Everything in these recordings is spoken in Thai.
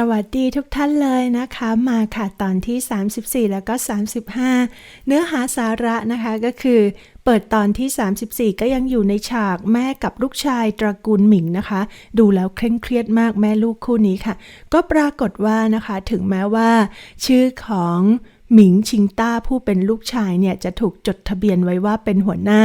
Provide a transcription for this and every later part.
สวัสดีทุกท่านเลยนะคะ มาค่ะตอนที่ 34 แล้วก็ 35 เนื้อหาสาระนะคะก็คือเปิดตอนที่ 34 ก็ยังอยู่ในฉากแม่กับลูกชายตระกูลหมิงนะคะ ดูแล้วเคร่งเครียดมากแม่ลูกคู่นี้ค่ะ ก็ปรากฏว่านะคะถึงแม้ว่า ชื่อของ หมิงชิงต้าผู้เป็นลูกชายเนี่ยจะถูกจดทะเบียนไว้ว่าเป็นหัวหน้า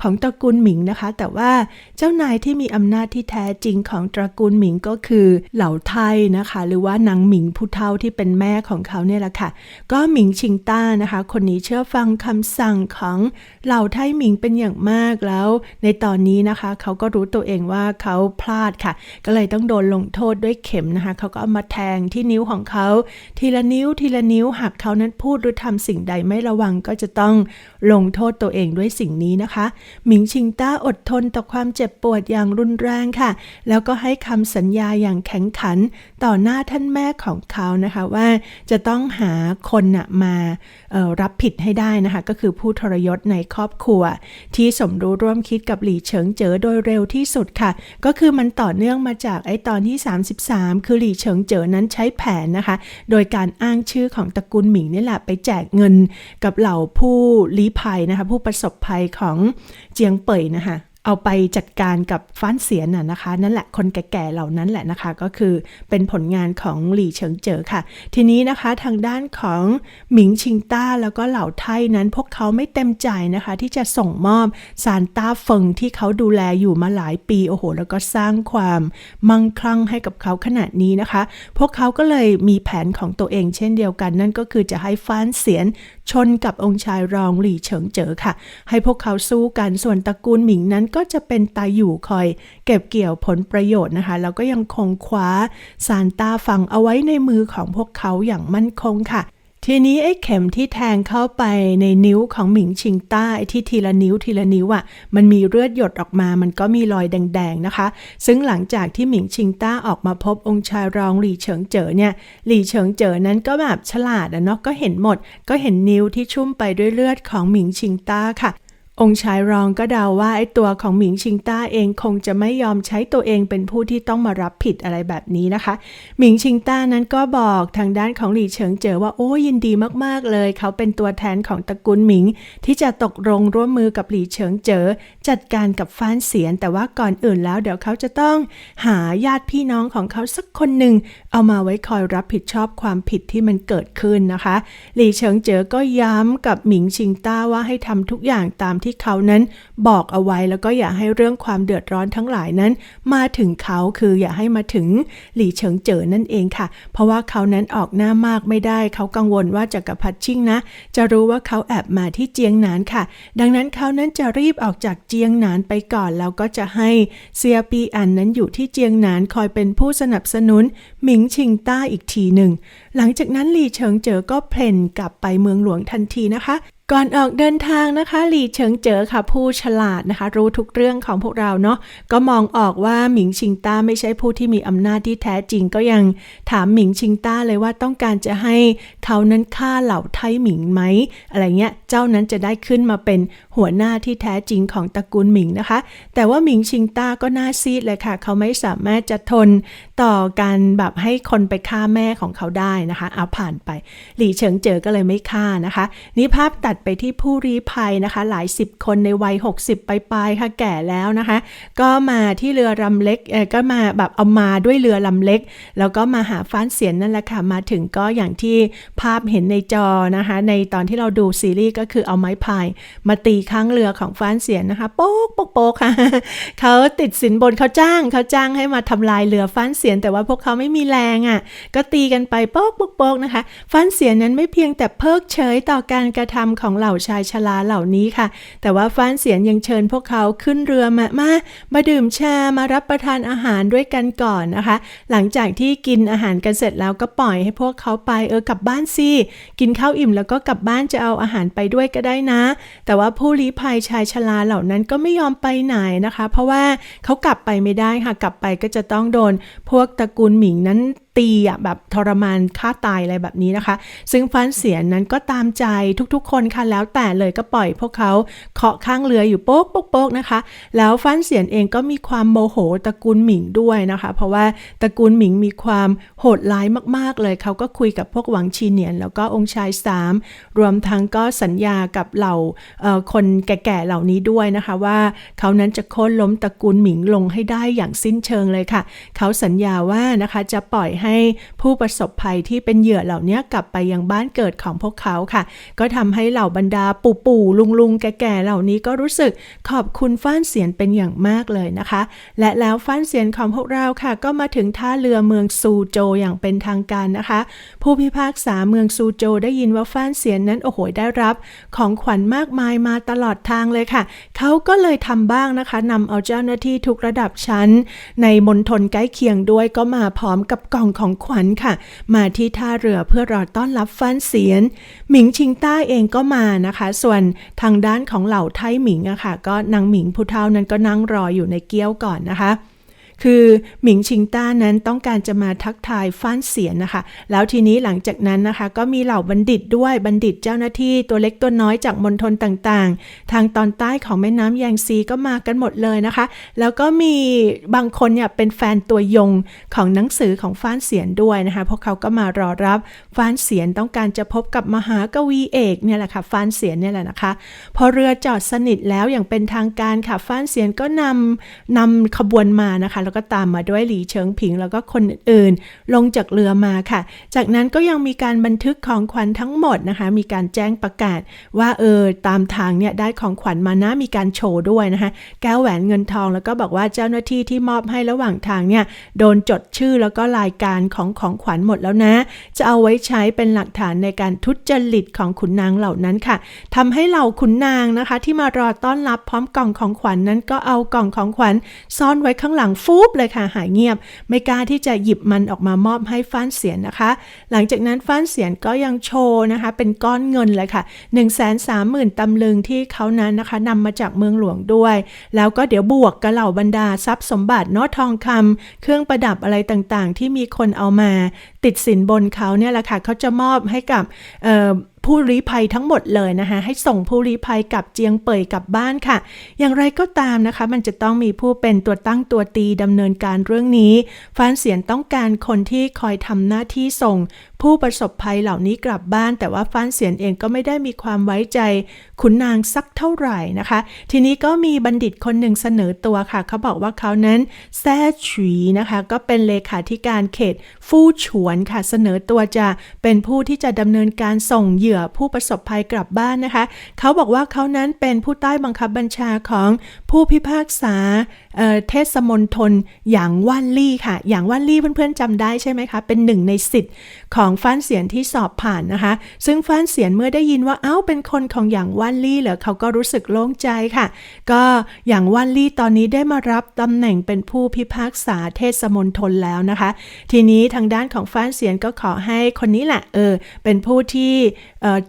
ของตระกูลหมิงนะคะ แต่ว่าเจ้านายที่มีอำนาจที่แท้จริงของตระกูลหมิงก็คือเหล่าไทยนะคะ หรือว่านางหมิงผู้เฒ่าที่เป็นแม่ของเขาเนี่ยแหละค่ะ ก็หมิงชิงต้านะคะ คนนี้เชื่อฟังคำสั่งของเหล่าไทยหมิงเป็นอย่างมากแล้ว ในตอนนี้นะคะ เขาก็รู้ตัวเองว่าเขาพลาดค่ะ ก็เลยต้องโดนลงโทษด้วยเข็มนะคะ เขาก็เอามาแทงที่นิ้วของเขา ทีละนิ้วทีละนิ้วหากเขานั้นพูดหรือทำสิ่งใดไม่ระวังก็จะต้องลงโทษตัวเองด้วยสิ่งนี้นะคะ หมิงชิงต้าอดทนต่อความเจ็บปวดอย่างรุนแรงค่ะ แล้วก็ให้คำสัญญาอย่างแข็งขันต่อหน้าท่านแม่ของเขานะคะว่าจะต้องหาคนนะมาออรับผิดให้ได้นะคะ ก็คือผู้ทรยศในครอบครัว ที่สมรู้ร่วมคิดกับหลี่เฉิงเจ๋อโดยเร็วที่สุดค่ะ ก็คือมันต่อเนื่องมาจากไอ้ตอนที่ 33 คือหลี่เฉิงเจ๋อนั้นใช้แผนนะคะ โดยการอ้างชื่อของตระกูลหมิงนี่แหละไปแจกเงินกับเหล่าผู้ลี้ภัยนะคะผู้ประสบภัยของเจียงเป่ยนะคะ เอาไปจัดการกับฟ้านเสียนน่ะนะคะ นั่นแหละคนแก่ๆเหล่านั้นแหละนะคะ ก็คือเป็นผลงานของหลี่เฉิงเจ๋อค่ะ ทีนี้นะคะทางด้านของหมิงชิงต้าแล้วก็เหล่าไทยนั้นพวกเขาไม่เต็มใจนะคะ ที่จะส่งมอบซานต้าเฟิงที่เขาดูแลอยู่มาหลายปีโอ้โห แล้วก็สร้างความมั่งคั่งให้กับเขาขนาดนี้นะคะ พวกเขาก็เลยมีแผนของตัวเองเช่นเดียวกัน นั่นก็คือจะให้ฟ้านเสียนชนกับองค์ชายรองหลี่เฉิงเจ๋อค่ะ ให้พวกเขาสู้กันส่วนตระกูลหมิงนั้นก็จะเป็นตาอยู่คอยเก็บเกี่ยวผลประโยชน์นะคะแล้วก็ยังคงคว้าซานต้าฟังเอาไว้ในมือของพวกเขาอย่างมั่นคงค่ะทีนี้ไอ้เข็มที่แทงเข้าไปในนิ้วของหมิงชิงต้าไอ้ที่ทีละนิ้วทีละนิ้วอะมันมีเลือดหยดออกมา มันก็มีรอยแดงๆนะคะ ซึ่งหลังจากที่หมิงชิงต้าออกมาพบองค์ชายรองหลี่เฉิงเจ๋อเนี่ยหลี่เฉิงเจ๋อนั้นก็แบบฉลาดอะเนาะก็เห็นหมด ก็เห็นนิ้วที่ชุ่มไปด้วยเลือดของหมิงชิงต้าค่ะ องค์ชายรองก็เดาว่าไอ้ตัวของหมิงชิงต้าเองคงจะไม่ยอมใช้ตัวเองเป็นผู้ที่ต้องมารับผิดอะไรแบบนี้นะคะ หมิงชิงต้านั้นก็บอกทางด้านของหลี่เฉิงเจ๋อว่าโอ้ยินดีมากๆเลย เขาเป็นตัวแทนของตระกูลหมิง ที่จะตกลงร่วมมือกับหลี่เฉิงเจ๋อจัดการกับฟ้านเสียน แต่ว่าก่อนอื่นแล้วเดี๋ยวเขาจะต้องหาญาติพี่น้องของเขาสักคนหนึ่งเอามาไว้คอยรับผิดชอบความผิดที่มันเกิดขึ้นนะคะ หลี่เฉิงเจ๋อก็ย้ำกับหมิงชิงต้าว่าให้ทำทุกอย่างตามที่เขานั้นบอกเอาไว้แล้วก็อย่าให้เรื่องความเดือดร้อนทั้งหลายนั้น มาถึงเขาคืออย่าให้มาถึงหลี่เฉิงเจ๋อนั่นเองค่ะ เพราะว่าเขานั้นออกหน้ามากไม่ได้ เขากังวลว่าจักรพรรดิชิงนะ จะรู้ว่าเขาแอบมาที่เจียงหนานค่ะ ดังนั้นเขานั้นจะรีบออกจากเจียงหนานไปก่อน แล้วก็จะให้เซียปีอันนั้นอยู่ที่เจียงหนานคอยเป็นผู้สนับสนุนหมิงชิงต้าอีกทีหนึ่ง หลังจากนั้นหลี่เฉิงเจ๋อก็เพลนกลับไปเมืองหลวงทันทีนะคะ ก่อนออกเดินทางนะคะ หลี่เฉิงเจ๋อค่ะ ผู้ฉลาดนะคะ รู้ทุกเรื่องของพวกเราเนาะก็มองออกว่าหมิงชิงต้าไม่ใช่ผู้ที่มีอำนาจที่แท้จริงก็ยังถามหมิงชิงต้าเลยว่าต้องการจะให้เขานั้นฆ่าเหล่าไทหมิงไหมอะไรเงี้ยเจ้านั้นจะได้ขึ้นมาเป็นหัวหน้าที่แท้จริงของตระกูลหมิงนะคะ แต่ว่าหมิงชิงต้าก็น่าซีดเลยค่ะ เขาไม่สามารถจะทนต่อการแบบให้คนไปฆ่าแม่ของเขาได้นะคะเอาผ่านไป หลี่เฉิงเจ๋อก็เลยไม่ฆ่านะคะนี่ภาพตัดไปที่ผู้รีภัยนะคะ หลายสิบคนในวัย 60ปลายๆค่ะแก่แล้วนะคะ ก็มาที่เรือลำเล็กก็มาแบบเอามาด้วยเรือลำเล็ก แล้วก็มาหาฟ้านเสียนนั่นแหละค่ะ มาถึงก็อย่างที่ภาพเห็นในจอนะคะ ในตอนที่เราดูซีรีส์ก็คือเอาไม้พาย มาตีข้างเรือของฟ้านเสียนนะคะ โป๊กโป๊กโป๊กค่ะเขาติดสินบนเขาจ้างเขาจ้างให้มาทำลายเรือฟ้านเสียน แต่ว่าพวกเขาไม่มีแรงอะ ก็ตีกันไปโป๊กโป๊กโป๊กนะคะ ฟ้านเสียนนั้นไม่เพียงแต่เพิกเฉยต่อการกระทำของเหล่าชายชราเหล่านี้ค่ะ แต่ว่าฟ้านเสียนยังเชิญพวกเขาขึ้นเรือมามามาดื่มชามารับประทานอาหารด้วยกันก่อนนะคะ หลังจากที่กินอาหารกันเสร็จแล้วก็ปล่อยให้พวกเขาไปเออกลับบ้านสิกินข้าวอิ่มแล้วก็กลับบ้านจะเอาอาหารไปด้วยก็ได้นะ แต่ว่าผู้ลี้ภัยชายชราเหล่านั้นก็ไม่ยอมไปไหนนะคะ เพราะว่าเขากลับไปไม่ได้ค่ะกลับไปก็จะต้องโดน พวกตระกูลหมิงนั้นตีอะแบบทรมานฆ่าตายอะไรแบบนี้นะคะ ซึ่งฟ้านเสียนนั้นก็ตามใจทุกๆ คนค่ะแล้วแต่เลยก็ปล่อยพวกเขาเคาะข้างเรืออยู่โป๊กโป๊กโป๊กนะคะ แล้วฟ้านเสียนเองก็มีความโมโหตระกูลหมิงด้วยนะคะ เพราะว่าตระกูลหมิงมีความโหดร้ายมากๆเลยเขาก็คุยกับพวกหวังชีเนียน แล้วก็องค์ชายสามรวมทั้งก็สัญญากับเหล่าคนแก่ๆเหล่านี้ด้วยนะคะว่าเขานั้นจะโค่นล้มตระกูลหมิงลงให้ได้อย่างสิ้นเชิงเลยค่ะ เขาสัญญาว่านะคะจะปล่อยให้ผู้ประสบภัยที่เป็นเหยื่อเหล่านี้กลับไปยังบ้านเกิดของพวกเขาค่ะ ก็ทำให้เหล่าบรรดาปู่ปู่ลุงลุงๆแก่ๆเหล่านี้ก็รู้สึกขอบคุณฟ้านเสียนเป็นอย่างมากเลยนะคะ และแล้วฟ้านเสียนของพวกเราค่ะ ก็มาถึงท่าเรือเมืองซูโจอย่างเป็นทางการนะคะ ผู้พิพากษาเมืองซูโจได้ยินว่าฟ้านเสียนนั้นโอ้โหได้รับของขวัญมากมายมาตลอดทางเลยค่ะ เขาก็เลยทำบ้างนะคะนำเอาเจ้าหน้าที่ทุกระดับชั้น ในมณฑลใกล้เคียงด้วยก็มาพร้อมกับกล่องของขวัญค่ะ มาที่ท่าเรือเพื่อรอต้อนรับฟ้านเสียน หมิงชิงต้าเองก็มานะคะ ส่วนทางด้านของเหล่าไทหมิงอะค่ะ ก็นางหมิงผู้เฒ่านั้นก็นั่งรออยู่ในเกี้ยวก่อนนะคะ คือหมิงชิงต้านั้นต้องการจะมาทักทายฟ้านเสียนนะคะ แล้วทีนี้หลังจากนั้นนะคะ ก็มีเหล่าบัณฑิตด้วยบัณฑิตเจ้าหน้าที่ตัวเล็กตัวน้อยจากมณฑลต่างๆ ทางตอนใต้ของแม่น้ำแยงซีก็มากันหมดเลยนะคะ แล้วก็มีบางคนเนี่ยเป็นแฟนตัวยงของหนังสือของฟ้านเสียนด้วยนะคะพวกเขาก็มารอรับฟ้านเสียนต้องการจะพบกับมหากวีเอกเนี่ยแหละค่ะฟ้านเสียนเนี่ยแหละนะคะ พอเรือจอดสนิทแล้วอย่างเป็นทางการค่ะฟ้านเสียนก็นำนำขบวนมานะคะแล้วก็ตามมาด้วยหลีเฉิงผิงแล้วก็คนอื่นๆ ลงจากเรือมาค่ะ จากนั้นก็ยังมีการบันทึกของขวัญทั้งหมดนะคะ มีการแจ้งประกาศว่าเออตามทางเนี่ยได้ของขวัญมานะมีการโชว์ด้วยนะคะ แก้วแหวนเงินทองแล้วก็บอกว่าเจ้าหน้าที่ที่มอบให้ระหว่างทางเนี่ยโดนจดชื่อแล้วก็รายการของของขวัญหมดแล้วนะ จะเอาไว้ใช้เป็นหลักฐานในการทุจริตของขุนนางเหล่านั้นค่ะทำให้เหล่าขุนนางนะคะ ที่มารอต้อนรับพร้อมกล่องของขวัญนั้นก็เอากล่องของขวัญซ่อนไว้ข้างหลังฟูบเลยค่ะหายเงียบ ไม่กล้าที่จะหยิบมันออกมามอบให้ฟ้านเสียนนะคะ หลังจากนั้นฟ้านเสียนก็ยังโชว์นะคะ เป็นก้อนเงินเลยค่ะ1 3 0 0 0 0ตำลึงที่เขานั้นนะคะนำมาจากเมืองหลวงด้วย แล้วก็เดี๋ยวบวกกับเหล่าบรรดาทรัพย์สมบัติเนาะทองคำเครื่องประดับอะไรต่างๆ ที่มีคนเอามาติดสินบนเขาเนี่ยแหละค่ะเขาจะมอบให้กับ ผู้ลี้ภัยทั้งหมดเลยนะคะ ให้ส่งผู้ลี้ภัยกลับเจียงเป่ยกลับบ้านค่ะ อย่างไรก็ตามนะคะ มันจะต้องมีผู้เป็นตัวตั้งตัวตีดำเนินการเรื่องนี้ฟานเสียนต้องการคนที่คอยทำหน้าที่ส่ง ผู้ประสบภัยเหล่านี้กลับบ้าน แต่ว่าฟานเสียนเองก็ไม่ได้มีความไว้ใจ ขุนนางสักเท่าไหร่นะคะ ทีนี้ก็มีบัณฑิตคนหนึ่งเสนอตัวค่ะ เขาบอกว่าเขานั้นแซ่ฉุยนะคะ ก็เป็นเลขาธิการเขตฟู่ฉวนค่ะ เสนอตัวจะเป็นผู้ที่จะดำเนินการส่งเหยื่อผู้ประสบภัยกลับบ้านนะคะ เขาบอกว่าเขานั้นเป็นผู้ใต้บังคับบัญชาของผู้พิพากษาเเทศมนตรหยางว่านลี่ค่ะหยางว่านลี่เพื่อนๆจำได้ใช่ไหมคะ เป็นหนึ่งในสิทธิ์ของฟ้านเสียนที่สอบผ่านนะคะ ซึ่งฟ้านเสียนเมื่อได้ยินว่าเอ้าเป็นคนของหยางว่านลี่เหรอเขาก็รู้สึกโล่งใจค่ะ ก็หยางว่านลี่ตอนนี้ได้มารับตำแหน่งเป็นผู้พิพากษาเทศมนตรแล้วนะคะ ทีนี้ทางด้านของฟ้านเสียนก็ขอให้คนนี้แหละเออเป็นผู้ที่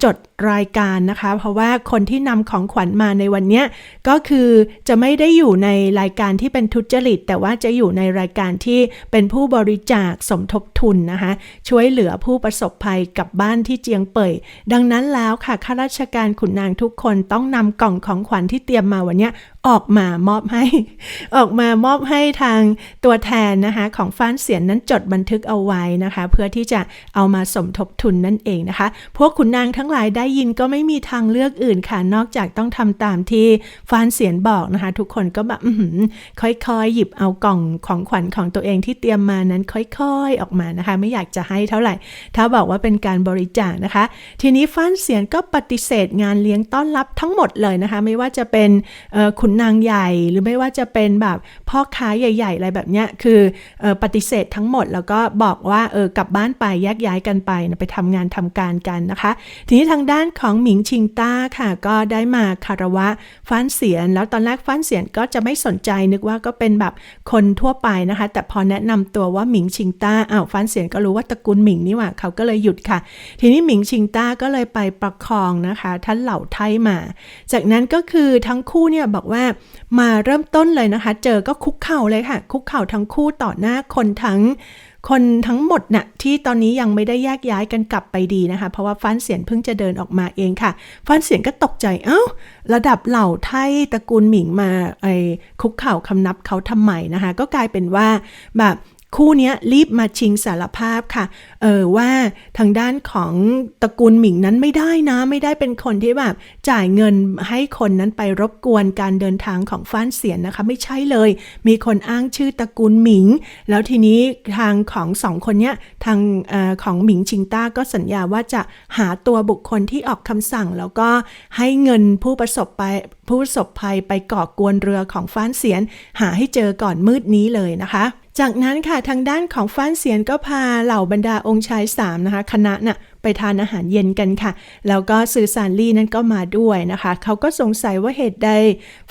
จด รายการนะคะ เพราะว่าคนที่นำของขวัญมาในวันนี้ก็คือจะไม่ได้อยู่ในรายการที่เป็นทุจริต แต่ว่าจะอยู่ในรายการที่เป็นผู้บริจาคสมทบทุนนะคะ ช่วยเหลือผู้ประสบภัยกับบ้านที่เจียงเป่ย ดังนั้นแล้วค่ะข้าราชการขุนนางทุกคนต้องนำกล่องของขวัญที่เตรียมมาวันนี้ ออกมามอบให้ ออกมามอบให้ทางตัวแทนนะคะของฟ้านเสียนนั้นจดบันทึกเอาไว้นะคะ เพื่อที่จะเอามาสมทบทุนนั่นเองนะคะ พวกขุนนางทั้งหลายได้ยินก็ไม่มีทางเลือกอื่นค่ะ นอกจากต้องทำตามที่ฟ้านเสียนบอกนะคะ ทุกคนก็แบบค่อยๆ หยิบเอากล่องของขวัญของตัวเองที่เตรียมมานั้นค่อยๆออกมานะคะ ไม่อยากจะให้เท่าไหร่ ถ้าบอกว่าเป็นการบริจาคนะคะ ทีนี้ฟ้านเสียนก็ปฏิเสธงานเลี้ยงต้อนรับทั้งหมดเลยนะคะ ไม่ว่าจะเป็นขุนนางใหญ่ หรือไม่ว่าจะเป็นแบบพ่อค้าใหญ่ ๆ อะไรแบบเนี้ยคือออปฏิเสธทั้งหมดแล้วก็บอกว่าเออกลับบ้านไปแยกย้ายกันไปนะไปทำงานทำการกันนะคะ ทีนี้ทางด้านของหมิงชิงต้าค่ะ ก็ได้มาคารวะฟ้านเสียน แล้วตอนแรกฟ้านเสียนก็จะไม่สนใจนึกว่าก็เป็นแบบคนทั่วไปนะคะ แต่พอแนะนำตัวว่าหมิงชิงต้าอ้าวฟ้านเสียนก็รู้ว่าตระกูลหมิงนี่หว่าเขาก็เลยหยุดค่ะ ทีนี้หมิงชิงต้าก็เลยไปประคองนะคะท่านเหล่าไทมา จากนั้นก็คือทั้งคู่เนี่ยบอกว่ามาเริ่มต้นเลยนะคะ เจอก็คุกเข่าเลยค่ะ คุกเข่าทั้งคู่ต่อหน้าคนทั้งคนทั้งหมดน่ะที่ตอนนี้ยังไม่ได้แยกย้ายกันกลับไปดีนะคะ เพราะว่าฟ้านเสียนเพิ่งจะเดินออกมาเองค่ะ ฟ้านเสียนก็ตกใจเอ้า ระดับเหล่าไทยตระกูลหมิงมาไอ้คุกเข่าคำนับเขาทำไมนะคะ ก็กลายเป็นว่าแบบ คู่นี้รีบมาชิงสารภาพค่ะ เออว่าทางด้านของตระกูลหมิงนั้นไม่ได้นะ ไม่ได้เป็นคนที่แบบจ่ายเงินให้คนนั้นไปรบกวนการเดินทางของฟ้านเสียนนะคะ ไม่ใช่เลย มีคนอ้างชื่อตระกูลหมิง แล้วทีนี้ทางของสองคนเนี้ยทางอของหมิงชิงต้าก็สัญญาว่าจะหาตัวบุคคลที่ออกคำสั่ง แล้วก็ให้เงินผู้ประสบไปผู้ประสบภัยไปก่อกวนเรือของฟ้านเสียน หาให้เจอก่อนมืดนี้เลยนะคะ จากนั้นค่ะทางด้านของฟ้านเสียนก็พาเหล่าบรรดาองค์ชายสามนะคะคณะน่ะ ไปทานอาหารเย็นกันค่ะ แล้วก็สื่อสารลี่นั้นก็มาด้วยนะคะ เขาก็สงสัยว่าเหตุใด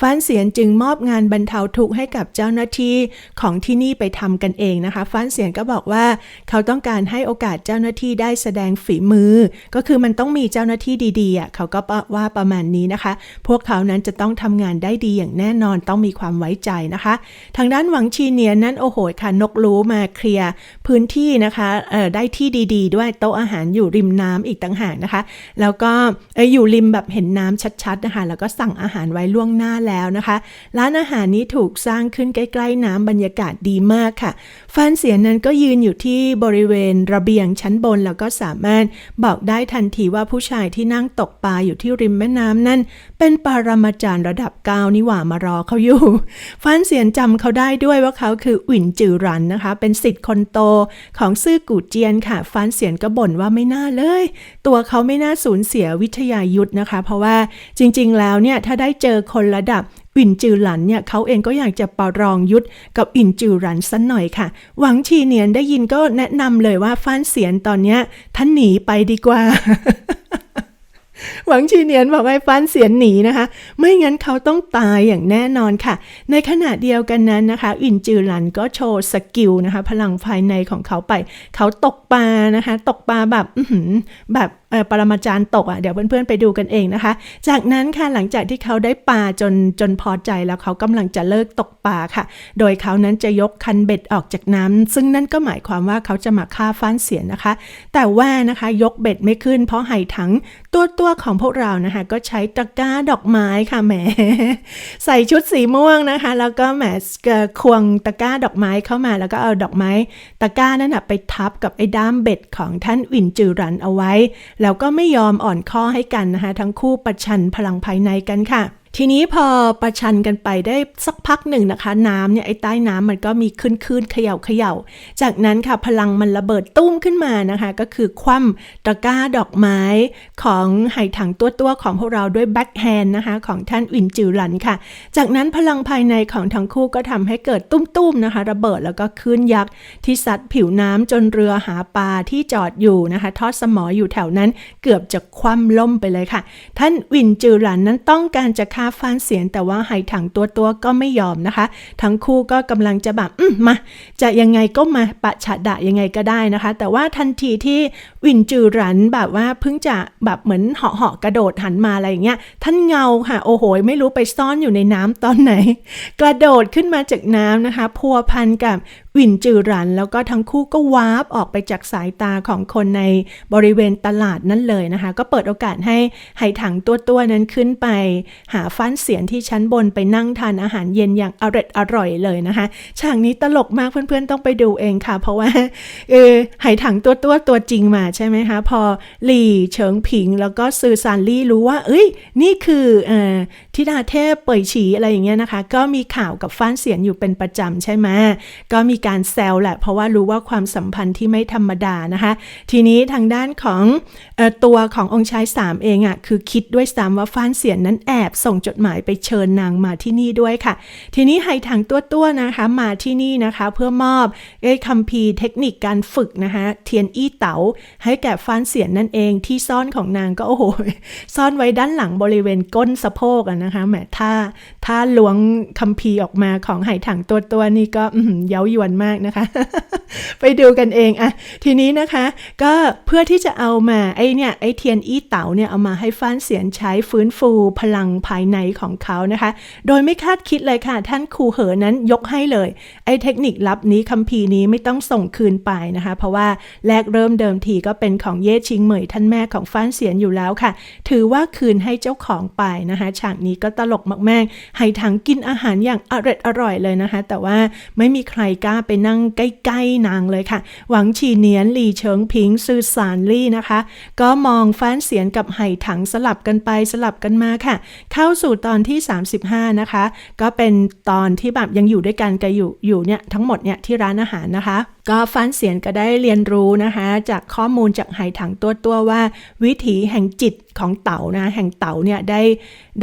ฟ้านเสียนจึงมอบงานบรรเทาทุกข์ให้กับเจ้าหน้าที่ของที่นี่ไปทำกันเองนะคะฟ้านเสียนก็บอกว่า เขาต้องการให้โอกาสเจ้าหน้าที่ได้แสดงฝีมือ ก็คือมันต้องมีเจ้าหน้าที่ดีๆอะเขาก็ว่าประมาณนี้นะคะ พวกเขานั้นจะต้องทำงานได้ดีอย่างแน่นอนต้องมีความไว้ใจนะคะ ทางด้านหวังชีเนียนนั้นโอ้โหค่ะนกรู้มาเคลียร์พื้นที่นะคะได้ที่ดี ๆ ด้วยโต๊ะอาหารอยู่ริมน้ำอีกต่างหากนะคะ แล้วก็อยู่ริมแบบเห็นน้ำชัดๆนะคะแล้วก็สั่งอาหารไว้ล่วงหน้าแล้วนะคะ ร้านอาหารนี้ถูกสร้างขึ้นใกล้ ๆ น้ำบรรยากาศดีมากค่ะฟานเสียนั้นก็ยืนอยู่ที่บริเวณระเบียงชั้นบน แล้วก็สามารถบอกได้ทันทีว่าผู้ชายที่นั่งตกปลาอยู่ที่ริมแม่น้ำนั่น เป็นปรมาจารย์ระดับเก้านิว่ามารอเขาอยู่ฟานเสียนจำเขาได้ด้วยว่าเขาคืออุ่นจือรันนะคะ เป็นสิทธิ์คนโตของซื่อกูเจียนค่ะฟานเสียนก็บ่นว่าไม่น่าเลย ตัวเขาไม่น่าสูญเสียวิทยายุทธนะคะ เพราะว่าจริงๆ แล้วเนี่ยถ้าได้เจอคนระดับอินจือหลันเนี่ยเขาเองก็อยากจะประลองยุทธกับอินจือหลันสันหน่อยค่ะ หวังชีเนียนได้ยินก็แนะนำเลยว่าฟ้านเสียนตอนเนี้ยท่านหนีไปดีกว่า หวังชีเนียนบอกให้ฟันเสียนหนีนะคะ ไม่งั้นเขาต้องตายอย่างแน่นอนค่ะ ในขณะเดียวกันนั้นนะคะ อินจือหลันก็โชว์สกิลนะคะ พลังภายในของเขาไป เขาตกปลานะคะ ตกปลาแบบแบบ ปรมาจารย์ตกอะเดี๋ยวเพื่อนๆไปดูกันเองนะคะ จากนั้นค่ะหลังจากที่เขาได้ปลาจนจนพอใจแล้วเขากำลังจะเลิกตกปลาค่ะ โดยเขานั้นจะยกคันเบ็ดออกจากน้ำซึ่งนั่นก็หมายความว่าเขาจะมาฆ่าฟ้านเสียนะคะ แต่ว่านะคะยกเบ็ดไม่ขึ้น เพราะไหถังตัวตัวของพวกเรานะคะก็ใช้ตะกร้าดอกไม้ค่ะแหมใส่ชุดสีม่วงนะคะ แล้วก็แหมควงตะกร้าดอกไม้เข้ามา แล้วก็เอาดอกไม้ ตะกร้านั่นนะไปทับกับไอ้ด้ามเบ็ดของท่านวินจือรันเอาไว้แล้วก็ไม่ยอมอ่อนข้อให้กันนะคะทั้งคู่ประชันพลังภายในกันค่ะ ทีนี้พอประชันกันไปได้สักพักหนึ่งนะคะ น้ำเนี่ยไอ้ใต้น้ำมันก็มีขึ้นขึ้นเขย่าเขย่าจากนั้นค่ะพลังมันระเบิดตุ้มขึ้นมานะคะ ก็คือคว่ำตะกร้าดอกไม้ของไหถังตัวตัวของพวกเราด้วยแบ็คแฮนด์นะคะ ของท่านอินจิวหลันค่ะ จากนั้นพลังภายในของทั้งคู่ก็ทำให้เกิดตุ้มๆนะคะ ระเบิดแล้วก็คลื่นยักษ์ที่ซัดผิวน้ำจนเรือหาปลาที่จอดอยู่นะคะ ทอดสมออยู่แถวนั้นเกือบจะคว่ำล่มไปเลยค่ะ ท่านวินจิวหลันนั้นต้องการจะฆ่าฟานเสียนแต่ว่าไหถังตัวตัวก็ไม่ยอมนะคะ ทั้งคู่ก็กำลังจะแบบอืมมา จะยังไงก็มาปะฉะดะยังไงก็ได้นะคะ แต่ว่าทันทีที่วินจือรันแบบว่าเพิ่งจะแบบเหมือนเหาะเหาะกระโดดหันมาอะไรอย่างเงี้ยท่านเงาค่ะ โอ้โห ไม่รู้ไปซ่อนอยู่ในน้ำตอนไหน กระโดดขึ้นมาจากน้ำนะคะ พัวพันกับ วินจือรัน แล้วก็ทั้งคู่ก็วาร์ปออกไปจากสายตาของคนในบริเวณตลาดนั่นเลยนะคะ ก็เปิดโอกาสให้ไหถังตัวตัวนั้นขึ้นไป หาฟันเสียนที่ชั้นบนไปนั่งทานอาหารเย็นอย่างอร่อยอร่อยเลยนะคะฉากนี้ตลกมากเพื่อนๆต้องไปดูเองค่ะ เพราะว่าเออไหถังตัวตัวตัวจริงมาใช่ไหมคะพอหลี่เฉิงผิง แล้วก็ซือซานลี่รู้ว่า เอ้ย นี่คือเออทิดาเทพเป่ยฉีอะไรอย่างเงี้ยนะคะ ก็มีข่าวกับฟันเสียนอยู่เป็นประจำใช่ไหมก็มีการแซวแหละ เพราะว่ารู้ว่าความสัมพันธ์ที่ไม่ธรรมดานะคะ ทีนี้ทางด้านของออตัวขององค์ชายสามเองอะ่ะคือคิดด้วยซ้ำว่าฟ้านเสียนนั้นแอบ ส่งจดหมายไปเชิญนางมาที่นี่ด้วยค่ะ ทีนี้ไฮถังตัวตัวนะคะมาที่นี่นะคะเพื่อมอบไอ้คัมภีร์เทคนิคการฝึกนะคะเทียนอี้เต๋าให้แก่ฟ้านเสียนนั่นเองที่ซ่อนของนางก็โอ้โหซ่อนไว้ด้านหลังบริเวณก้นสะโพกะนะคะแหมถ้าถ้าล้วงคัมภีร์ออกมาของไหถังตัวตัวนี่ก็เย้ายวนมากนะคะ ไปดูกันเองอะทีนี้นะคะ ก็เพื่อที่จะเอามาไอเนี่ยไอเทียนอี้เต๋าเนี่ยเอามาให้ฟ้านเสียนใช้ฟื้นฟูพลังภายในของเขานะคะ โดยไม่คาดคิดเลยค่ะ ท่านครูเหอนั้นยกให้เลย ไอเทคนิคลับนี้คัมภีร์นี้ไม่ต้องส่งคืนไปนะคะ เพราะว่าแรกเริ่มเดิมทีก็เป็นของเย่ชิงเหมยท่านแม่ของฟ้านเสียนอยู่แล้วค่ะ ถือว่าคืนให้เจ้าของไปนะคะ ฉากนี้ก็ตลกมากๆให้ถังกินอาหารอย่างอร่อยอร่อยเลยนะคะ แต่ว่าไม่มีใครกล้าไปนั่งใกล้ๆนางเลยค่ะ หวังฉีเนียนหลี่เฉิงผิงซือสารลี่นะคะ ก็มองฟ้านเสียนกับไห่ถังสลับกันไปสลับกันมาค่ะ เข้าสู่ตอนที่ 35 นะคะ ก็เป็นตอนที่แบบยังอยู่ด้วยกันกันอยู่อยู่เนี่ยทั้งหมดเนี่ยที่ร้านอาหารนะคะ ก็ฟ้านเสียนก็ได้เรียนรู้นะคะ จากข้อมูลจากไห่ถังตัวตัวว่า วิถีแห่งจิต ของเต๋านะแห่งเต๋าเนี่ยได้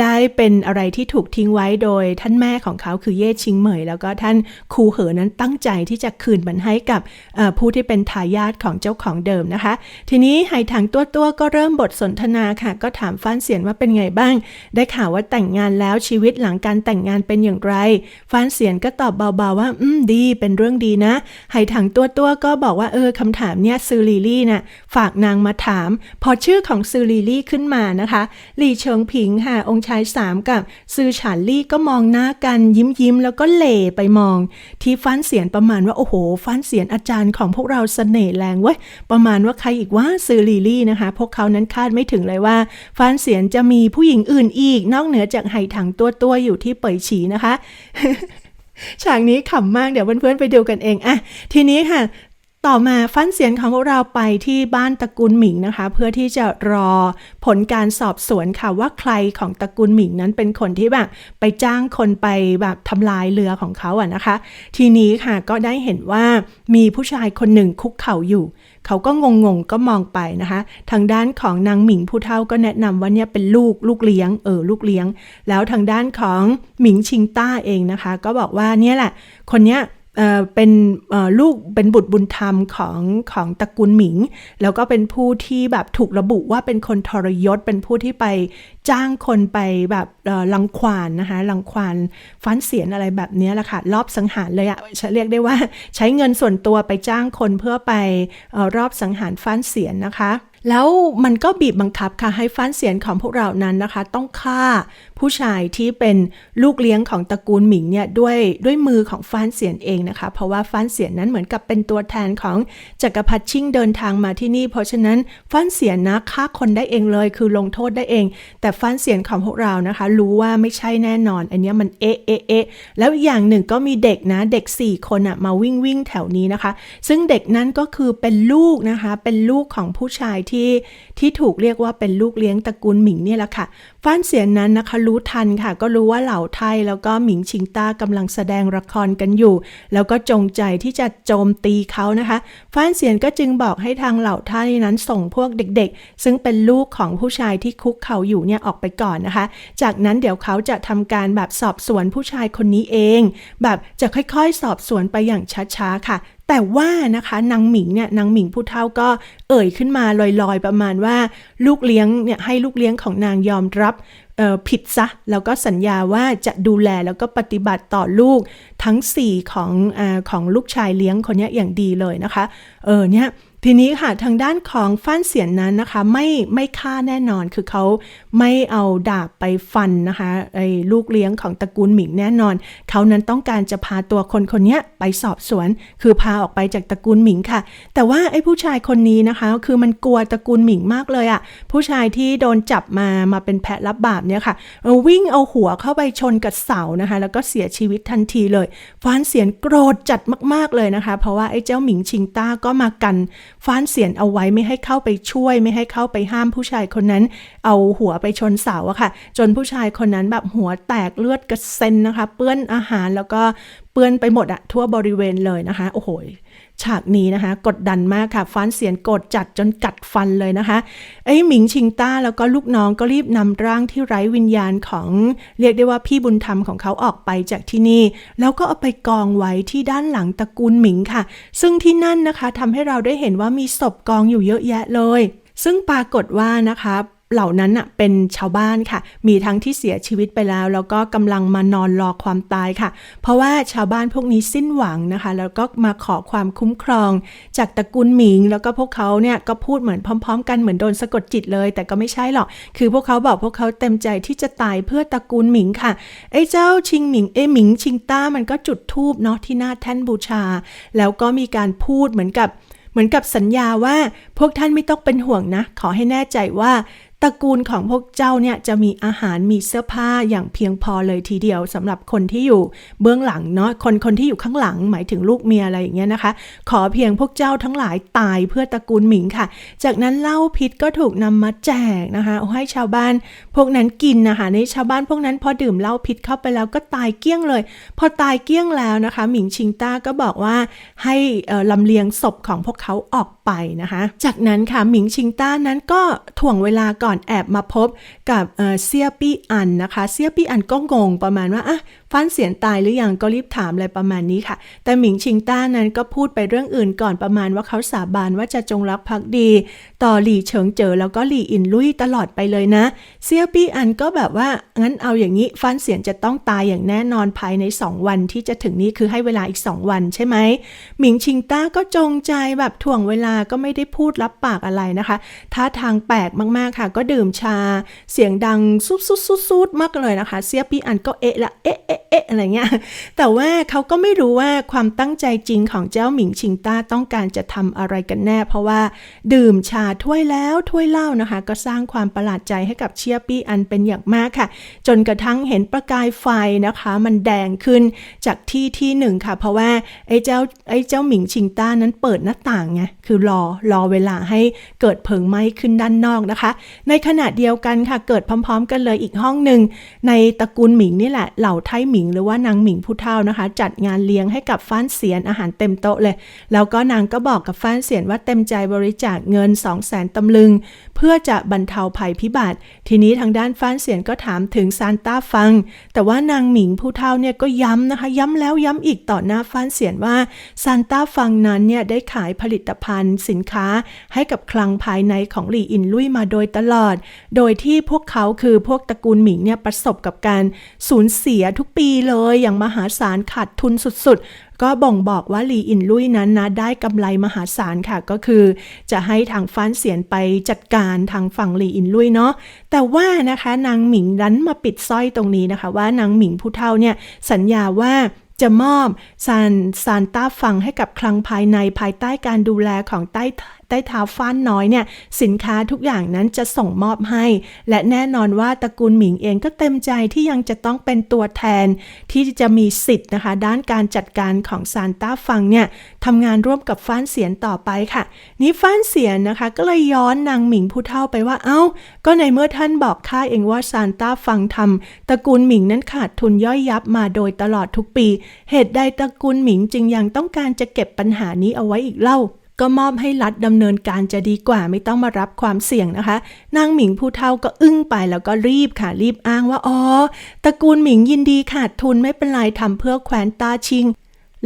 ได้เป็นอะไรที่ถูกทิ้งไว้โดยท่านแม่ของเขาคือเย่ชิงเหมย แล้วก็ท่านครูเหอนั้นตั้งใจที่จะคืนมันให้กับผู้ที่เป็นทายาทของเจ้าของเดิมนะคะ ทีนี้ไห่ถังตัวตัวก็เริ่มบทสนทนาค่ะ ก็ถามฟ้านเสียนว่าเป็นไงบ้าง ได้ข่าวว่าแต่งงานแล้วชีวิตหลังการแต่งงานเป็นอย่างไร ฟ้านเสียนก็ตอบเบาๆว่า อืมดี เป็นเรื่องดีนะไห่ถังตัวตัวก็บอกว่าเออคำถามเนี้ยซือลีลี่น่ะฝากนางมาถาม พอชื่อของซือลีลี่ขึ้นมานะคะหลี่เฉิงผิงค่ะองค์ชายสามกับซือฉานลี่ก็มองหน้ากันยิ้มยิ้มแล้วก็เหล่ไปมอง ที่ฟ้านเสียนประมาณว่าโอ้โหฟ้านเสียนอาจารย์ของพวกเราเสน่ห์แรงเว้ยประมาณว่าใครอีกว่าซือลี่ลี่นะคะ พวกเขานั้นคาดไม่ถึงเลยว่าฟ้านเสียนจะมีผู้หญิงอื่นอีก นอกเหนือจากไห่ถังตัวตัวอยู่ที่เป่ยฉีนะคะฉากนี้ขำมากเดี๋ยวเพื่อนๆไปดูกันเองอะทีนี้ค่ะ ต่อมาฟันเสียงของพวกเราไปที่บ้านตระกูลหมิงนะคะ เพื่อที่จะรอผลการสอบสวนค่ะว่าใครของตระกูลหมิงนั้นเป็นคนที่แบบไปจ้างคนไปแบบทำลายเรือของเขาอะนะคะ ทีนี้ค่ะก็ได้เห็นว่ามีผู้ชายคนหนึ่งคุกเข่าอยู่ เขาก็งงๆก็มองไปนะคะ ทางด้านของนางหมิงผู้เฒ่าก็แนะนำว่าเนี่ยเป็นลูกลูกเลี้ยงเออลูกเลี้ยง แล้วทางด้านของหมิงชิงต้าเองนะคะ ก็บอกว่าเนี่ยแหละคนเนี้ย เป็นลูกเป็นบุตรบุญธรรมของของตระกูลหมิง แล้วก็เป็นผู้ที่แบบถูกระบุว่าเป็นคนทรยศ เป็นผู้ที่ไปจ้างคนไปแบบลังควานนะคะลังควานฟันเสียนอะไรแบบนี้แหละค่ะรอบสังหารเลยอะเรียกได้ว่าใช้เงินส่วนตัวไปจ้างคนเพื่อไปรอบสังหารฟันเสียนนะคะ แล้วมันก็บีบบังคับค่ะให้ฟ้านเสียนของพวกเรานั้นนะคะ ต้องฆ่าผู้ชายที่เป็นลูกเลี้ยงของตระกูลหมิงเนี่ยด้วยด้วยมือของฟ้านเสียนเองนะคะ เพราะว่าฟ้านเสียนนั้นเหมือนกับเป็นตัวแทนของจักรพรรดิชิงเดินทางมาที่นี่ เพราะฉะนั้นฟ้านเสียนนะฆ่าคนได้เองเลย คือลงโทษได้เอง แต่ฟ้านเสียนของพวกเรานะคะ รู้ว่าไม่ใช่แน่นอน อันนี้มันเอ๊ะเอ๊ะเอ๊ะแล้วอย่างหนึ่งก็มีเด็กนะเด็ก 4 คนอะมาวิ่งวิ่งแถวนี้นะคะ ซึ่งเด็กนั้นก็คือเป็นลูกนะคะเป็นลูกของผู้ชายที่ที่ถูกเรียกว่าเป็นลูกเลี้ยงตระกูลหมิงเนี่ยแหละค่ะฟ้านเสียนนั้นนะคะรู้ทันค่ะ ก็รู้ว่าเหล่าไทยแล้วก็หมิงชิงต้ากำลังแสดงละครกันอยู่ แล้วก็จงใจที่จะโจมตีเขานะคะฟ้านเสียนก็จึงบอกให้ทางเหล่าไทยนั้นส่งพวกเด็กๆ ซึ่งเป็นลูกของผู้ชายที่คุกเขาอยู่เนี่ยออกไปก่อนนะคะ จากนั้นเดี๋ยวเขาจะทำการแบบสอบสวนผู้ชายคนนี้เอง แบบจะค่อยๆ สอบสวนไปอย่างช้าๆค่ะ แต่ว่านะคะนางหมิงเนี่ยนางหมิงผู้เฒ่าก็เอ่ยขึ้นมาลอยๆ ประมาณว่าลูกเลี้ยงเนี่ยให้ลูกเลี้ยงของนางยอมรับผิดซะแล้วก็สัญญาว่าจะดูแลแล้วก็ปฏิบัติต่อลูกทั้ง 4 ของอของลูกชายเลี้ยงคนนี้อย่างดีเลยนะคะ เออเนี่ย ทีนี้ค่ะทางด้านของฟ้านเสียนนั้นนะคะไม่ไม่ฆ่าแน่นอนคือเขาไม่เอาดาบไปฟันนะคะไอ้ลูกเลี้ยงของตระกูลหมิงแน่นอน เขานั้นต้องการจะพาตัวคนคนนี้ไปสอบสวน คือพาออกไปจากตระกูลหมิงค่ะ แต่ว่าไอ้ผู้ชายคนนี้นะคะ คือมันกลัวตระกูลหมิงมากเลยอะ่ะผู้ชายที่โดนจับมามาเป็นแพะรับบาปเนี่ยค่ะวิ่งเอาหัวเข้าไปชนกับเสานะคะ แล้วก็เสียชีวิตทันทีเลยฟ้านเสียนโกรธจัดมาก ๆเลยนะคะ เพราะว่าไอ้เจ้าหมิงชิงต้าก็มากัน ฟ้านเสียนเอาไว้ไม่ให้เข้าไปช่วย ไม่ให้เข้าไปห้ามผู้ชายคนนั้น เอาหัวไปชนเสาอะค่ะ จนผู้ชายคนนั้นแบบหัวแตกเลือดกระเซ็นนะคะ เปื้อนอาหารแล้วก็เปื้อนไปหมดอะทั่วบริเวณเลยนะคะ โอ้โห ฉากนี้นะคะ กดดันมากค่ะฟ้านเสียนกดจัดจนกัดฟันเลยนะคะ ไอ้หมิงชิงต้าแล้วก็ลูกน้องก็รีบนำร่างที่ไร้วิญญาณของ เรียกได้ว่าพี่บุญธรรมของเขาออกไปจากที่นี่ แล้วก็เอาไปกองไว้ที่ด้านหลังตระกูลหมิงค่ะ ซึ่งที่นั่นนะคะทำให้เราได้เห็นว่ามีศพกองอยู่เยอะแยะเลย ซึ่งปรากฏว่านะคะ เหล่านั้นน่ะเป็นชาวบ้านค่ะ มีทั้งที่เสียชีวิตไปแล้ว แล้วก็กำลังมานอนรอความตายค่ะ เพราะว่าชาวบ้านพวกนี้สิ้นหวังนะคะ แล้วก็มาขอความคุ้มครอง จากตระกูลหมิง แล้วก็พวกเขาเนี่ยก็พูดเหมือนพร้อม ๆ กันเหมือนโดนสะกดจิตเลย แต่ก็ไม่ใช่หรอก คือพวกเขาบอกพวกเขาเต็มใจที่จะตายเพื่อตระกูลหมิงค่ะไอ้เจ้าชิงหมิงเอ้หมิงชิงต้ามันก็จุดธูปเนาะที่หน้าแท่นบูชา แล้วก็มีการพูดเหมือนกับเหมือนกับสัญญาว่าพวกท่านไม่ต้องเป็นห่วงนะ ขอให้แน่ใจว่า ตระกูลของพวกเจ้าเนี่ยจะมีอาหารมีเสื้อผ้าอย่างเพียงพอเลยทีเดียวสำหรับคนที่อยู่เบื้องหลังเนาะคนคนที่อยู่ข้างหลังหมายถึงลูกเมียอะไรอย่างเงี้ยนะคะ ขอเพียงพวกเจ้าทั้งหลายตายเพื่อตระกูลหมิงค่ะ จากนั้นเหล้าพิษก็ถูกนำมาแจกนะคะเอาให้ชาวบ้าน พวกนั้นกินนะคะในชาวบ้านพวกนั้นพอดื่มเหล้าพิษเข้าไปแล้วก็ตายเกี้ยงเลย พอตายเกี้ยงแล้วนะคะ หมิงชิงต้าก็บอกว่าให้ลำเลียงศพของพวกเขาออกไปนะคะ จากนั้นค่ะหมิงชิงต้านั้นก็ถ่วงเวลาก่อนแอบมาพบกับเอ่อเซียปี้อันนะคะ เซียปี้อันก็งงประมาณว่าอะ ฟันเสียนตายหรือยังก็รีบถามอะไรประมาณนี้ค่ะ แต่หมิงชิงต้านั้นก็พูดไปเรื่องอื่นก่อนประมาณว่าเขาสาบานว่าจะจงรักภักดี ต่อหลี่เฉิงเจอแล้วก็หลี่อินลุยตลอดไปเลยนะเซียปี้อันก็แบบว่างั้นเอาอย่างนี้ฟันเสียนจะต้องตายอย่างแน่นอนภายใน 2 วันที่จะถึงนี้คือให้เวลาอีก 2 วันใช่ไหมหมิงชิงต้าก็จงใจแบบถ่วงเวลาก็ไม่ได้พูดรับปากอะไรนะคะท่าทางแปลกมากๆค่ะ ก็ดื่มชา เสียงดังซุดซุดซุดซุดมากเลยนะคะ เซียปี้อันก็เอะละเอ๊ะเอ๊ะเอ๊ะอะไรเงี้ย แต่ว่าเขาก็ไม่รู้ว่าความตั้งใจจริงของเจ้าหมิงชิงต้าต้องการจะทำอะไรกันแน่ เพราะว่าดื่มชาถ้วยแล้วถ้วยเหล้านะคะ ก็สร้างความประหลาดใจให้กับเชียปี้อันเป็นอย่างมากค่ะ จนกระทั่งเห็นประกายไฟนะคะ มันแดงขึ้นจากที่ที่หนึ่งค่ะ เพราะว่าไอ้เจ้าไอ้เจ้าหมิงชิงต้านั้นเปิดหน้าต่างไงคือรอรอเวลาให้เกิดเพลิงไหม้ขึ้นด้านนอกนะคะ ในขณะเดียวกันค่ะเกิดพร้อม ๆ กันเลยอีกห้องหนึ่งในตระกูลหมิงนี่แหละเหล่าไทหมิงหรือว่านางหมิงผู้เฒ่านะคะ จัดงานเลี้ยงให้กับฟ้านเสียนอาหารเต็มโต๊ะเลย แล้วก็นางก็บอกกับฟ้านเสียนว่าเต็มใจบริจาคเงิน 2 0 0แสนตำลึง เพื่อจะบรรเทาภัยพิบัติ ทีนี้ทางด้านฟ้านเสียนก็ถามถึงซานต้าฟัง แต่ว่านางหมิงผู้เฒ่าเนี่ยก็ย้ำนะคะ ย้ำแล้วย้ำอีกต่อหน้าฟ้านเสียนว่าซานต้าฟังนั้นเนี่ยได้ขายผลิตภัณฑ์สินค้าให้กับคลังภายในของหลี่อินลุยมาโดยตลอด โดยที่พวกเขาคือพวกตระกูลหมิงเนี่ยประสบกับการสูญเสียทุกปีเลยอย่างมหาศาลขาดทุนสุดๆ ก็บ่งบอกว่าหลีอินลุยนั้นนะได้กำไรมหาศาลค่ะ ก็คือจะให้ทางฟ้านเสียนไปจัดการทางฝั่งหลีอินลุยเนาะแต่ว่านะคะนางหมิงดันมาปิดสร้อยตรงนี้นะคะ ว่านางหมิงผู้เฒ่าเนี่ยสัญญาว่า จะมอบซานซานต้าฟังให้กับคลังภายในภายใต้การดูแลของใต้ใต้เท้าฟ้านน้อยเนี่ยสินค้าทุกอย่างนั้นจะส่งมอบให้ และแน่นอนว่าตระกูลหมิงเองก็เต็มใจที่ยังจะต้องเป็นตัวแทน ที่จะมีสิทธิ์นะคะ ด้านการจัดการของซานต้าฟังเนี่ยทำงานร่วมกับฟ้านเสียนต่อไปค่ะ นี้ฟ้านเสียนนะคะ ก็เลยย้อนนางหมิงผู้เฒ่าไปว่าเอ้า ก็ในเมื่อท่านบอกข้าเองว่าซานต้าฟังทำตระกูลหมิงนั้นขาดทุนย่อยยับมาโดยตลอดทุกปีเหตุใดตระกูลหมิงจึงยังต้องการจะเก็บปัญหานี้เอาไว้อีกเล่า ก็มอบให้รัฐดำเนินการจะดีกว่าไม่ต้องมารับความเสี่ยงนะคะ นางหมิงผู้เฒ่าก็อึ้งไปแล้วก็รีบค่ะรีบอ้างว่าอ๋อตระกูลหมิงยินดีขาดทุนไม่เป็นไรทำเพื่อแขวนตาชิง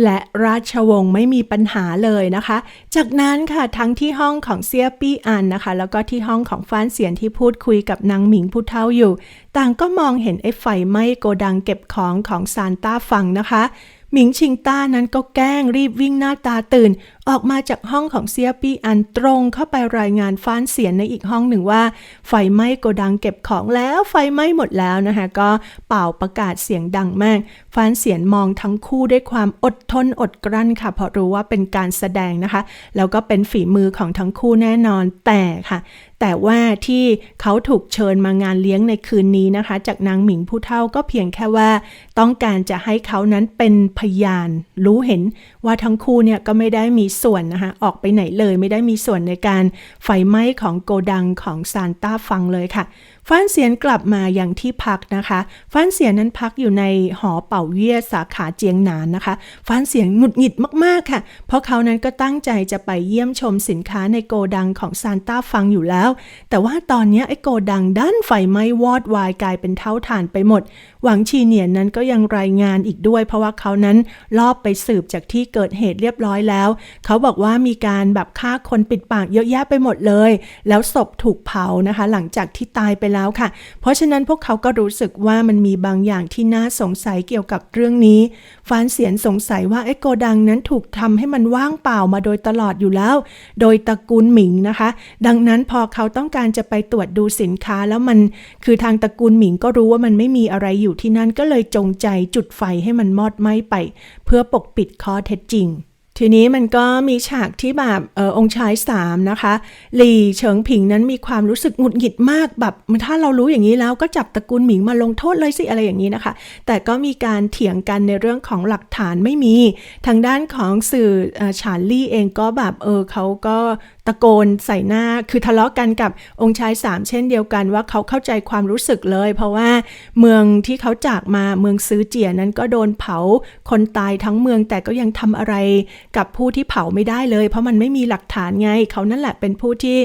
และราชวงศ์ไม่มีปัญหาเลยนะคะ จากนั้นค่ะทั้งที่ห้องของเซียปี้อันนะคะ แล้วก็ที่ห้องของฟานเสียนที่พูดคุยกับนางหมิงผู้เฒ่าอยู่ ต่างก็มองเห็นไอ้ไฟไหม้โกดังเก็บของของซานต้าฟังนะคะ หมิงชิงต้านั้นก็แกล้งรีบวิ่งหน้าตาตื่นออกมาจากห้องของเซียปี้อันตรงเข้าไปรายงานฟ้านเสียนในอีกห้องหนึ่งว่า ไฟไหม้โกดังเก็บของแล้วไฟไหม้หมดแล้วนะคะก็เป่าประกาศเสียงดังมาก ฟ้านเสียนมองทั้งคู่ด้วยความอดทนอดกลั้นค่ะ เพราะรู้ว่าเป็นการแสดงนะคะ แล้วก็เป็นฝีมือของทั้งคู่แน่นอนแต่ค่ะแต่ว่าที่เขาถูกเชิญมางานเลี้ยงในคืนนี้นะคะ จากนางหมิงผู้เฒ่าก็เพียงแค่ว่า ต้องการจะให้เขานั้นเป็นพยาน รู้เห็นว่าทั้งคู่เนี่ยก็ไม่ได้มีส่วนนะคะออกไปไหนเลยไม่ได้มีส่วนในการไฟไหม้ของโกดังของซานต้าฟังเลยค่ะฟ้านเสียนกลับมาอย่างที่พักนะคะฟ้านเสียนนั้นพักอยู่ในหอเป่าเยี่ยสาขาเจียงหนานนะคะฟ้านเสียนหงุดหงิดมากๆค่ะ เพราะเขานั้นก็ตั้งใจจะไปเยี่ยมชมสินค้าในโกดังของซานต้าฟังอยู่แล้ว แต่ว่าตอนนี้ไอ้โกดังด้านไฟไหม้วอดวายกลายเป็นเท่าฐานไปหมด หวังชีเนียนนั้นก็ยังรายงานอีกด้วย เพราะว่าเขานั้นลอบไปสืบจากที่เกิดเหตุเรียบร้อยแล้ว เขาบอกว่ามีการแบบฆ่าคนปิดปากเยอะแยะไปหมดเลย แล้วศพถูกเผานะคะ หลังจากที่ตายไปแล้วค่ะ เพราะฉะนั้นพวกเขาก็รู้สึกว่ามันมีบางอย่างที่น่าสงสัยเกี่ยวกับเรื่องนี้ฟานเสียนสงสัยว่าไอ้โกดังนั้นถูกทำให้มันว่างเปล่ามาโดยตลอดอยู่แล้ว โดยตระกูลหมิงนะคะ ดังนั้นพอเขาต้องการจะไปตรวจดูสินค้าแล้วมันคือทางตระกูลหมิงก็รู้ว่ามันไม่มีอะไรอยู่ที่นั่นก็เลยจงใจจุดไฟให้มันมอดไหม้ไป เพื่อปกปิดข้อเท็จจริง ทีนี้มันก็มีฉากที่แบบเออองค์ชายสามนะคะหลี่เฉิงผิงนั้นมีความรู้สึกหงุดหงิดมากแบบถ้าเรารู้อย่างนี้แล้วก็จับตระกูลหมิงมาลงโทษเลยสิอะไรอย่างนี้นะคะ แต่ก็มีการเถียงกันในเรื่องของหลักฐานไม่มี ทางด้านของสื่อเอ่อฉานลี่เองก็แบบเออเขาก็ ตะโกนใส่หน้าคือทะเลาะกันกับองค์ชายสามเช่นเดียวกันว่าเขาเข้าใจความรู้สึกเลย เพราะว่าเมืองที่เขาจากมาเมืองซื้อเจียนั้นก็โดนเผาคนตายทั้งเมืองแต่ก็ยังทำอะไรกับผู้ที่เผาไม่ได้เลย เพราะมันไม่มีหลักฐานไง เขานั่นแหละเป็นผู้ที่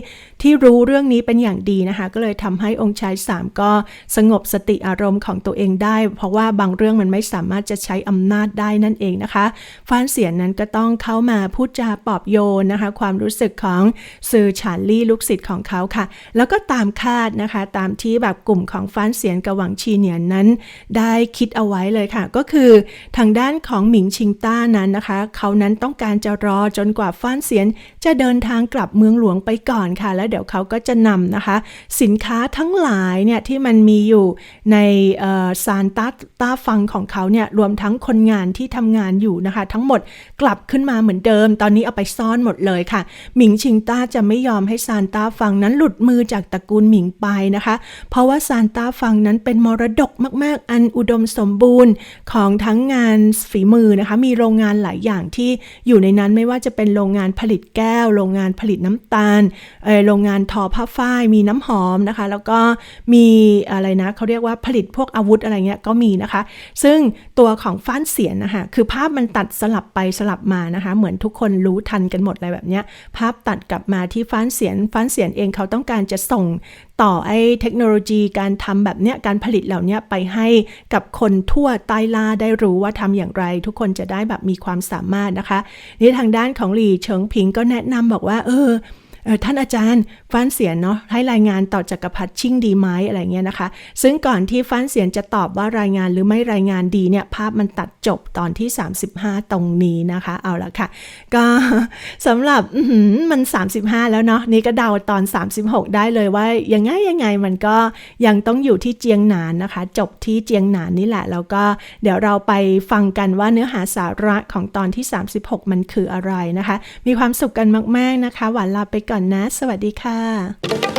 ที่รู้เรื่องนี้เป็นอย่างดีนะคะ ก็เลยทำให้องค์ชายสามก็สงบสติอารมณ์ของตัวเองได้ เพราะว่าบางเรื่องมันไม่สามารถจะใช้อำนาจได้นั่นเองนะคะฟ้านเสียนนั้นก็ต้องเข้ามาพูดจาปลอบโยนนะคะ ความรู้สึกของซือฉานลี่ลูกศิษย์ของเขาค่ะ แล้วก็ตามคาดนะคะ ตามที่แบบกลุ่มของฟานเสียนกับหวังชีเนียนนั้น ได้คิดเอาไว้เลยค่ะ ก็คือทางด้านของหมิงชิงต้านั้นนะคะ เขานั้นต้องการจะรอจนกว่าฟานเสียน จะเดินทางกลับเมืองหลวงไปก่อนค่ะ แล้วเดี๋ยวเขาก็จะนำนะคะ สินค้าทั้งหลายเนี่ยที่มันมีอยู่ในซานต้าต้าฟังของเขาเนี่ยรวมทั้งคนงานที่ทำงานอยู่นะคะ ทั้งหมดกลับขึ้นมาเหมือนเดิม ตอนนี้เอาไปซ่อนหมดเลยค่ะหมิงชิงต้าจะไม่ยอมให้ซานต้าฟังนั้นหลุดมือจากตระกูลหมิงไปนะคะ เพราะว่าซานต้าฟังนั้นเป็นมรดกมาก ๆ อันอุดมสมบูรณ์ของทั้งงานฝีมือนะคะ มีโรงงานหลายอย่างที่อยู่ในนั้นไม่ว่าจะเป็นโรงงานผลิตแก้ว โรงงานผลิตน้ำตาลโรงงานทอผ้าฝ้าย มีน้ำหอมนะคะ แล้วก็มีอะไรนะเขาเรียกว่าผลิตพวกอาวุธอะไรเงี้ยก็มีนะคะ ซึ่งตัวของฟ้านเสียนนะคะคือภาพมันตัดสลับไปสลับมานะคะ เหมือนทุกคนรู้ทันกันหมดอะไรแบบเนี้ยภาพตัดกลับมาที่ฟ้านเสียนฟ้านเสียนเองเขาต้องการจะส่งต่อไอ้เทคโนโลยีการทำแบบเนี้ยการผลิตเหล่านี้ไปให้กับคนทั่วใต้ล่าได้รู้ว่าทำอย่างไร ทุกคนจะได้แบบมีความสามารถนะคะนี่ทางด้านของหลี่เฉิงผิงก็แนะนำบอกว่า เออ ท่านอาจารย์ฟ้านเสียนเนาะให้รายงานต่อจักรพรรดิชิ่งดีไหมอะไรเงี้ยนะคะ ซึ่งก่อนที่ฟ้านเสียนจะตอบว่ารายงานหรือไม่รายงานดีเนี่ยภาพมันตัดจบตอนที่ 35 ตรงนี้นะคะ เอาละค่ะ ก็สำหรับมัน 35 แล้วเนาะนี่ก็เดาตอน 36 ได้เลยว่ายังไงยังไงมันก็ยังต้องอยู่ที่เจียงหนานนะคะ จบที่เจียงหนานนี่แหละ แล้วก็เดี๋ยวเราไปฟังกันว่าเนื้อหาสาระของตอนที่ 36 มันคืออะไรนะคะ มีความสุขกันมาก ๆนะคะ หวานลาไปก่อนอนนะ สวัสดีค่ะ